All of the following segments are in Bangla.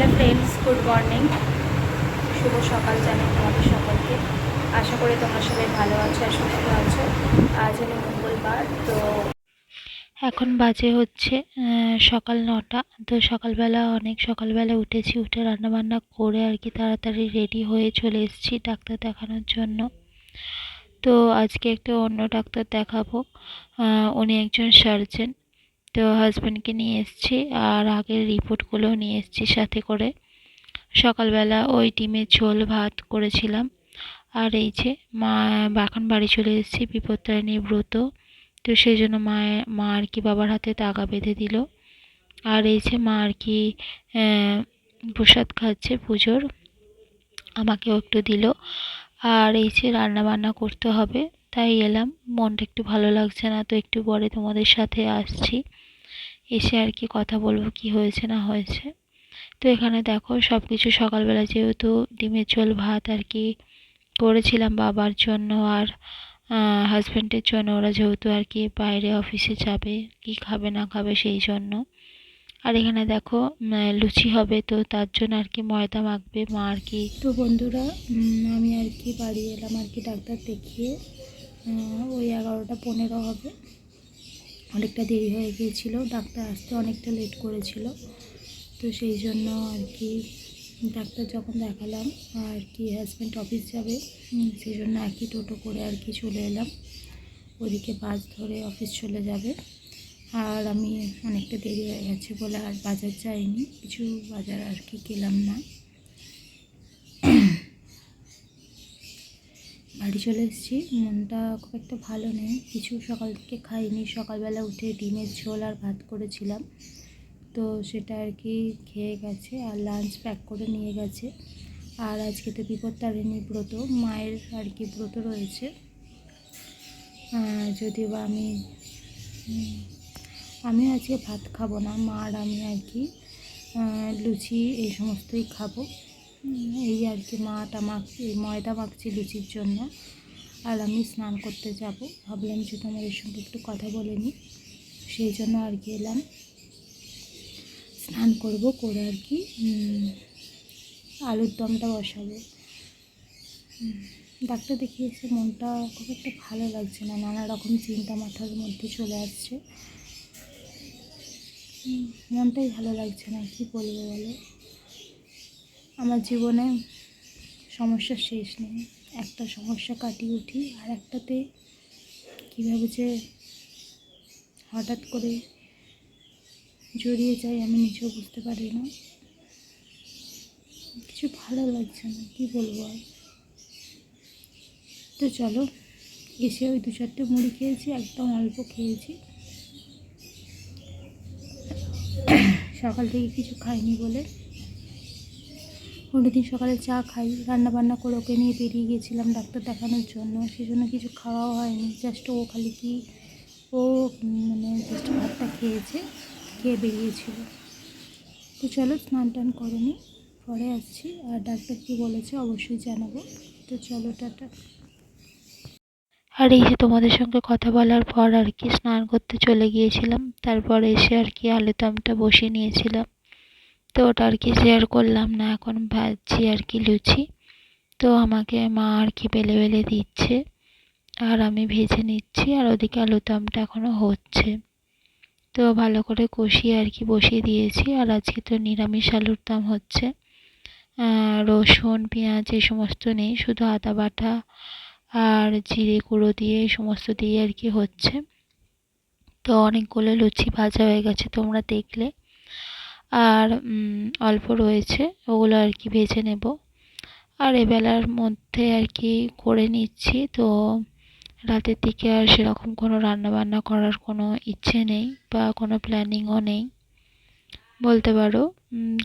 হ্যালো ফ্রেন্ডস গুড মর্নিং শুভ সকাল জানাই তোমাদের সকলকে। আশা করি তোমরা সবাই ভালো আছো আর সুস্থ আছো। আজ হলো মঙ্গলবার, তো এখন বাজে হচ্ছে সকাল নটা। তো সকালবেলা, অনেক সকালবেলা উঠেছি, উঠে রান্নাবান্না করে আর কি তাড়াতাড়ি রেডি হয়ে চলে এসেছি ডাক্তার দেখানোর জন্য। তো আজকে একটু অন্য ডাক্তার দেখাবো। উনি একজন সার্জেন তো হাজব্যান্ডকে নিয়ে এসেছি আর আগের রিপোর্টগুলোও নিয়ে এসেছি সাথে করে। সকালবেলা ওই ডিমের ঝোল ভাত করেছিলাম। আর এই যে মা এখন বাড়ি চলে এসেছি বিপত্তারিণী ব্রত। তো সেই জন্য মায়ের মা আর কি বাবার হাতে তাগা বেঁধে দিল। আর এই যে মা আর কি প্রসাদ খাচ্ছে পুজোর। আমাকেও একটু দিল। আর এই যে রান্না বান্না করতে হবে। তাই এলাম। মনটা একটু ভালো লাগছে না, তো একটু পরে তোমাদের সাথে আসছি। এসে আর কি কথা বলব, কি হয়েছে না হয়েছে। তো এখানে দেখো সব কিছু সকালবেলা যেহেতু ডিমের ঝোল, ভাত আর কি করেছিলাম বাবার জন্য আর হাজব্যান্ডের জন্য। ওরা যেহেতু আর কি বাইরে অফিসে যাবে, কি খাবে না খাবে সেই জন্য। আর এখানে দেখো লুচি হবে, তো তার জন্য আর কি ময়দা মাখবে মা আর কি। তো বন্ধুরা আমি আর কি বাড়ি এলাম আর কি ডাক্তার দেখিয়ে। ওই এগারোটা পনেরো হবে। অনেকটা দেরি হয়ে গিয়েছিল, ডাক্তার আসতে অনেকটা লেট করেছিল। তো সেই জন্য আর কি ডাক্তার যখন দেখালাম, আর কি হাজব্যান্ড অফিস যাবে সেই জন্য একই টোটো করে আর কি চলে এলাম। ওদিকে বাস ধরে অফিস চলে যাবে। আর আমি অনেকটা দেরি হয়ে গেছে বলে আর বাজার যাইনি, কিছু বাজার আর কি গেলাম না বাড়ি চলে এসেছি। মনটা খুব একটা ভালো নেই। কিছু সকাল থেকে খাইনি। সকালবেলা উঠে ডিমের ঝোল আর ভাত করেছিলাম। তো সেটা আর কি খেয়ে গেছে আর লাঞ্চ প্যাক করে নিয়ে গেছে। আর আজকে তো বিপত্তারিণী ব্রত। মায়ের আর কি ব্রত রয়েছে। যদিও বা আমি আমি আজকে ভাত খাব না। মা আর আমি আর কি লুচি এই সমস্তই খাব। এই আর কি মাটা মাখছি, ময়দা মাখছি লুচির জন্য। আর আমি স্নান করতে যাব। ভাবলাম যে তোমাদের সঙ্গে একটু কথা বলে নিই। সেই জন্য আর কি এলাম। স্নান করব করে আর কি আলুর দমটা বসাবো। ডাক্তার দেখিয়ে এসে মনটা খুব একটা ভালো লাগছে না, নানা রকম চিন্তা মাথার মধ্যে চলে আসছে। মনটাই ভালো লাগছে না, কি বলব বলো? আমার জীবনে সমস্যা শেষ নেই। একটা সমস্যা কাটিয়ে উঠি আর একটাতে কীভাবে যে হঠাৎ করে জড়িয়ে যাই আমি নিজেও বুঝতে পারি না। কিছু ভালো লাগছে না, কী বলব আর। তো চলো, এসে ওই দু চারটে মুড়ি খেয়েছি, একদম অল্প খেয়েছি। সকাল থেকে কিছু খাইনি বলে অন্যদিন সকালে চা খাই রান্না বান্না করে ওকে নিয়ে বেরিয়ে গিয়েছিলাম ডাক্তার দেখানোর জন্য। সেই জন্য কিছু খাওয়াও হয়নি জাস্ট ও খালি কি, ও মানে জাস্ট ভাতটা খেয়েছে, খেয়ে বেরিয়েছিল। তো চলো স্নান টান করে নিই, পরে আসছি। আর ডাক্তার কী বলেছে অবশ্যই জানাব। তো চলো, টাটা। আর এই যে তোমাদের সঙ্গে কথা বলার পর আর কি স্নান করতে চলে গিয়েছিলাম, তারপর এসে আর কি আলুদমটা বসিয়ে নিয়েছিলাম। তো ওটা আর কি শেয়ার করলাম না, এখন ভাজছি আর কি লুচি। তো আমাকে মা আর কি বেলে বেলে দিচ্ছে। আর আমি ভেজে নিচ্ছি আর ওদিকে আলুদমটা এখনও হচ্ছে। তো ভালো করে কষিয়ে আর কি বসিয়ে দিয়েছি। আর আজকে তো নিরামিষ আলুর দম হচ্ছে। রসুন, পেঁয়াজ এই সমস্ত নেই, শুধু আদা বাটা আর জিরে গুঁড়ো দিয়ে এই সমস্ত দিয়ে আর কি হচ্ছে। তো অনেকগুলো লুচি ভাজা হয়ে গেছে, তোমরা দেখলে। আর অল্প রয়েছে, ওগুলো আর কি ভেজে নেব। আর এবেলার মধ্যে আর কি করে নিচ্ছি, তো রাতের দিকে আর সেরকম কোনো রান্না বান্না করার কোনো ইচ্ছে নেই বা কোনো প্ল্যানিংও নেই। বলতে পারো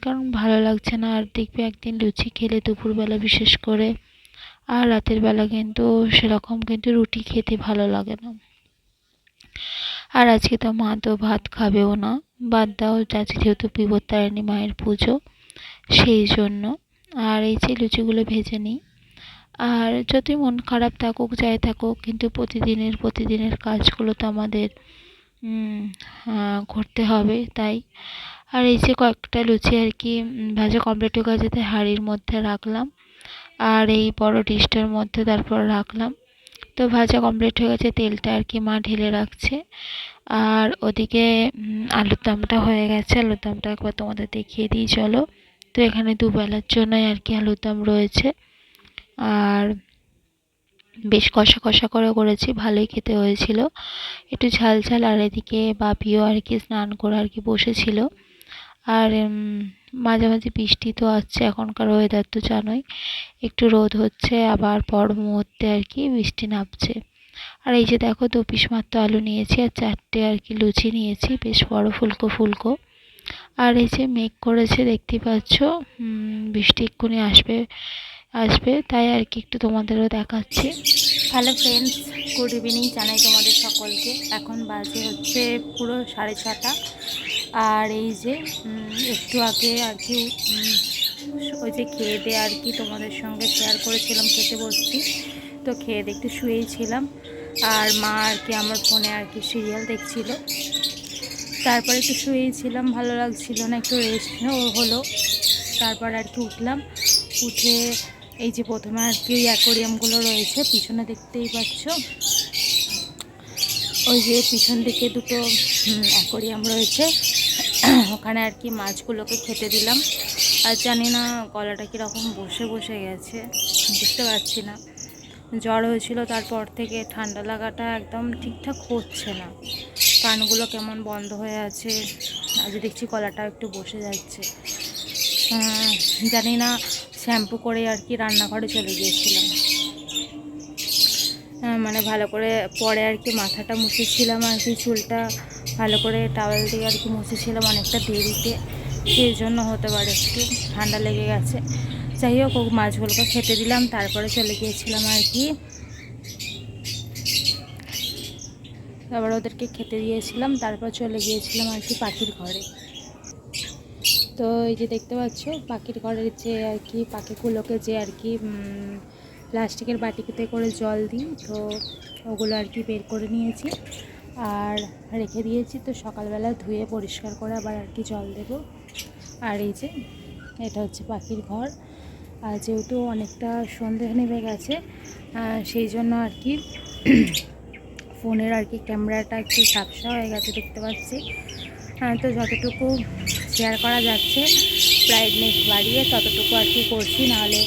কারণ ভালো লাগছে না, আর দেখবে একদিন লুচি খেলে দুপুরবেলা বিশেষ করে, আর রাতের বেলা কিন্তু সেরকম কিন্তু রুটি খেতে ভালো লাগে না। আর আজকে তো মা তো ভাত খাবেও না। বাদ দাও আজকে যেহেতু বিপত্তারিণী মায়ের পুজো, সেই জন্য। আর এই যে লুচিগুলো ভেজে নিই। আর যতই মন খারাপ থাকুক, যাই থাকুক, কিন্তু প্রতিদিনের প্রতিদিনের কাজগুলো তো আমাদের করতে হবে, তাই। আর এই যে কয়েকটা লুচি আর কি ভাজা কমপ্লিট হয়ে গেছে হাঁড়ির মধ্যে রাখলাম। আর এই বড় ডিশটার মধ্যে তারপর রাখলাম। তো ভাজা কমপ্লিট হয়ে গেছে, তেলটা আর কি মা ঢেলে রাখছে। আর ওদিকে আলুর দমটা হয়ে গেছে, আলুর দমটা একবার তোমাদের দেখিয়ে দিই, চলো। তো এখানে দুবেলার জন্যই আর কি আলুর দম রয়েছে। আর বেশ কষা কষা করে করেছি, ভালোই খেতে হয়েছিল। একটু ঝাল ঝাল, আর এদিকে বাপিও আর কি স্নান করে আর কি বসেছিল। আর মাঝে মাঝে বৃষ্টি তো আসছে, এখনকার ওয়েদার তো জানোই। একটু রোদ হচ্ছে, আবার পর মুহূর্তে আর কি বৃষ্টি নামছে। আর এই যে দেখো দু পিস মাত্র আলু নিয়েছি, আর চারটে আর কি লুচি নিয়েছি, বেশ বড় ফুলকো ফুলকো। আর এই যে মেঘ করেছে, দেখতে পাচ্ছ বৃষ্টি এক্ষুনি আসবে আসবে, তাই আর কি একটু তোমাদেরও দেখাচ্ছি। হ্যালো ফ্রেন্ডস গুড ইভিনিং জানাই তোমাদের সকলকে। এখন বাজে হচ্ছে পুরো সাড়ে ছটা। আর এই যে একটু আগে আর কি ওই যে খেয়ে দিয়ে আর কি তোমাদের সঙ্গে শেয়ার করেছিলাম খেতে বসছি। তো খেয়ে দিয়ে একটু শুয়েই ছিলাম। আর মা আর কি আমার ফোনে আর কি সিরিয়াল দেখছিল। তারপরে একটু শুয়েই ছিলাম, ভালো লাগছিল না, একটু রেস্ট হলো। তারপর আর কি উঠলাম। উঠে এই যে প্রথমে আর কি অ্যাকোরিয়ামগুলো রয়েছে, পিছনে দেখতেই পাচ্ছ। ওই যে পিছন দিকে দুটো অ্যাকোরিয়াম রয়েছে। ওখানে আর কি মাছগুলোকে খেতে দিলাম। আর জানি না গলাটা কীরকম বসে বসে গেছে, বুঝতে পারছি না। জ্বর হয়েছিল তারপর থেকে ঠান্ডা লাগাটা একদম ঠিকঠাক হচ্ছে না। কানগুলো কেমন বন্ধ হয়ে আছে, আজ দেখছি গলাটা একটু বসে যাচ্ছে। জানি না, শ্যাম্পু করে আর কি রান্নাঘরে চলে গিয়েছিলাম। মানে ভালো করে পরে আর কি মাথাটা মুছেছিলাম আর কি চুলটা। ভালো করে টাওয়েল দিয়ে আর কি মুছেছিলাম অনেকটা দেরিতে সেই জন্য হতে পারে একটু ঠান্ডা লেগে গেছে। যাই হোক মাছগুলোকে খেতে দিলাম, তারপরে চলে গিয়েছিলাম আর কি। তারপর ওদেরকে খেতে দিয়েছিলাম, তারপর চলে গিয়েছিলাম আর কি পাখির ঘরে। তো এই যে দেখতে পাচ্ছ, পাখির ঘরের যে আর কি, পাখিগুলোকে যে আর কি প্লাস্টিকের বাটিতে করে জল দিই, তো ওগুলো আর কি বের করে নিয়েছি। আর রেখে দিয়েছি তো সকালবেলা ধুয়ে পরিষ্কার করে আবার আর কি জল দেব। আর এই যে, এটা হচ্ছে পাখির ঘর। আর যেহেতু অনেকটা সন্দেহ নেমে গেছে সেই জন্য আর কি ফোনের আর কি ক্যামেরাটা একটু সাপসা হয়ে গেছে দেখতে পাচ্ছি। হ্যাঁ তো যতটুকু শেয়ার করা যাচ্ছে ব্রাইটনেস বাড়িয়ে ততটুকু আর কি করছি, নাহলে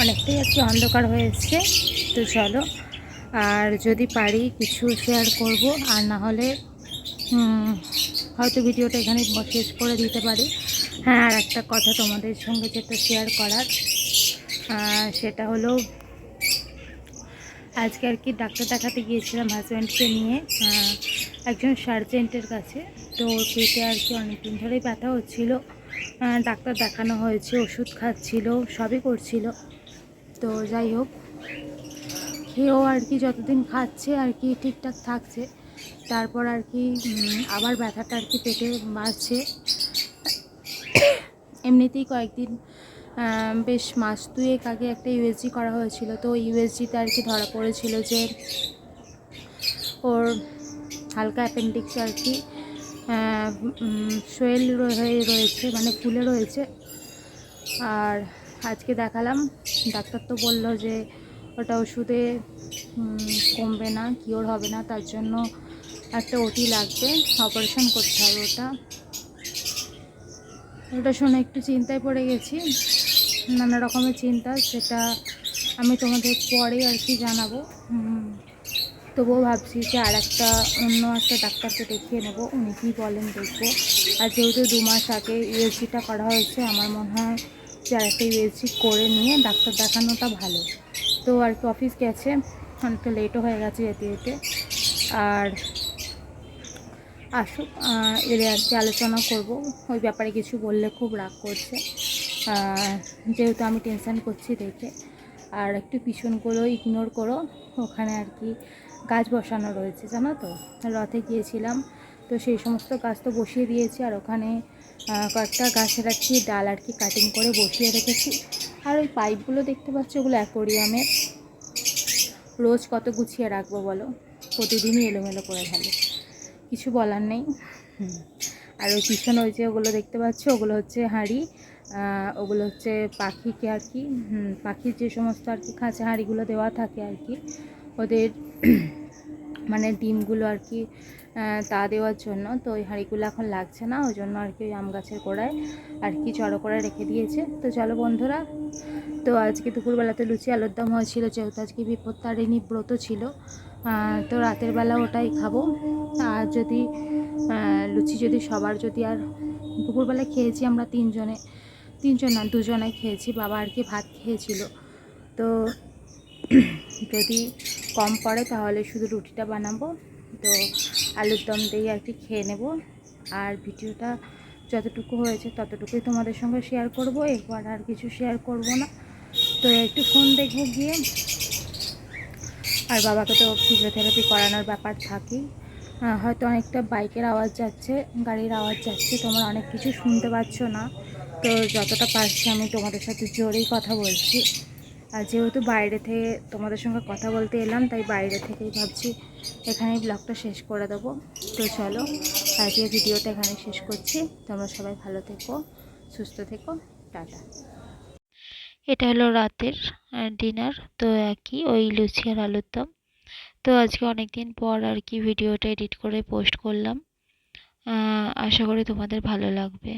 অনেকটাই আর কি অন্ধকার হয়ে হয়েছে তো চলো আর যদি পারি কিছু শেয়ার করব, আর না হলে হয়তো ভিডিওটা এখানে শেষ করে দিতে পারি। হ্যাঁ আর একটা কথা তোমাদের সঙ্গে যেটা শেয়ার করার সেটা হলো, আজকে আর কি ডাক্তার দেখাতে গিয়েছিলাম হাজব্যান্ডকে নিয়ে একজন সার্জেন্টের কাছে। তো পেটে আর কি অনেকদিন ধরেই ব্যথা হচ্ছিল। ডাক্তার দেখানো হয়েছে, ওষুধ খাচ্ছিল, সবই করছিল। তো যাই হোক খেয়েও আর কি যতদিন খাচ্ছে আর কি ঠিকঠাক থাকছে। তারপর আর কি আবার ব্যথাটা আর কি পেটে বাড়ছে। এমনিতেই কয়েকদিন বেশ মাস দুয়েক আগে একটা ইউএসজি করা হয়েছিল। তো ইউএসজিতে আর কি ধরা পড়েছিল যে ওর হালকা অ্যাপেন্ডিক্স আর কি সোয়েল হয়ে রয়েছে মানে ফুলে রয়েছে। আর আজকে দেখালাম, ডাক্তার তো বলল যে ওটা ওষুধে কমবে না কিওর হবে না, তার জন্য একটা ওটি লাগবে অপারেশন করতে হবে ওটা। ওটা শুনে একটু চিন্তায় পড়ে গেছি, নানা রকমের চিন্তা, সেটা আমি তোমাদের পরে আর কি জানাব। তবুও ভাবছি যে আর একটা অন্য একটা ডাক্তারকে দেখিয়ে নেব, উনি কী বলেন দেখব। আর যেহেতু দু মাস আগে ইউএসজিটা করা হয়েছে, আমার মনে হয় যে আর একটা ইউএসজি করে নিয়ে ডাক্তার দেখানোটা ভালো। তো আর কি অফিস গেছে, অনেকটা লেটও হয়ে গেছে যেতে যেতে। আর আসুক এলে আর কি আলোচনা করব। ওই ব্যাপারে কিছু বললে খুব রাগ করছে। যেহেতু আমি টেনশান করছি দেখে। আর একটু পিছনগুলো ইগনোর করো, ওখানে আর কি গাছ বসানো রয়েছে, জানো তো? রথে গিয়েছিলাম, তো সেই সমস্ত গাছ তো বসিয়ে দিয়েছি। আর ওখানে কয়েকটা গাছের আর কি ডাল আর কি কাটিং করে বসিয়ে রেখেছি। আর ওই পাইপগুলো দেখতে পাচ্ছ, ওগুলো অ্যাকোরিয়ামের। রোজ কত গুছিয়ে রাখব বলো? প্রতিদিনই এলোমেলো করে ফেলে। কিছু বলার নেই। আর ওই পিছনে ওই যে ওগুলো দেখতে পাচ্ছ, ওগুলো হচ্ছে হাঁড়ি ওগুলো হচ্ছে পাখিকে আর কি পাখির যে সমস্ত আর কি খাঁচা হাঁড়িগুলো দেওয়া থাকে আর কি, ওদের মানে ডিমগুলো আর কি তা দেওয়ার জন্য। তো ওই হাঁড়িগুলো এখন লাগছে না, ওই জন্য আর কি ওই আম গাছের গোড়ায় আর কি চড়ো করে রেখে দিয়েছে। তো চলো বন্ধুরা, তো আজকে দুপুরবেলাতে লুচি আলুর দম হয়েছিল, যেহেতু আজকে বিপত্তারিণী ব্রত ছিল তো রাতের বেলা ওটাই খাব। আর যদি লুচি যদি সবার যদি আর দুপুরবেলা খেয়েছি আমরা তিনজনে, তিনজন না, দুজনে খেয়েছি, বাবা আর কি ভাত খেয়েছিল। তো যদি কম পড়ে, তাহলে শুধু রুটিটা বানাবো। তো আলুর দম দিয়েই আর কি খেয়ে নেব। আর ভিডিওটা যতটুকু হয়েছে ততটুকুই তোমাদের সঙ্গে শেয়ার করব। এরপর আর কিছু শেয়ার করব না। তো একটু ফোন দেখব গিয়ে। আর বাবাকে তো ফিজিওথেরাপি করানোর ব্যাপার থাকেই হয়তো অনেকটা বাইকের আওয়াজ যাচ্ছে, গাড়ির আওয়াজ যাচ্ছে, তোমরা অনেক কিছু শুনতে পাচ্ছ না। তো যতটা পারছি আমি তোমাদের সাথে জোরেই কথা বলছি। আর যেহেতু বাইরে থেকে তোমাদের সঙ্গে কথা বলতে এলাম, তাই বাইরে থেকেই ভাবছি এখানেই ব্লগটা শেষ করে দেবো। তো চলো আজকে ভিডিওটা এখানে শেষ করছি। তোমরা সবাই ভালো থেকো, সুস্থ থেকো, টাটা। এটা হলো রাতের ডিনার তো একই, ওই লুচি আর আলুর দম। তো আজকে অনেক দিন পর আর কি ভিডিওটা এডিট করে পোস্ট করলাম। আশা করি তোমাদের ভালো লাগবে।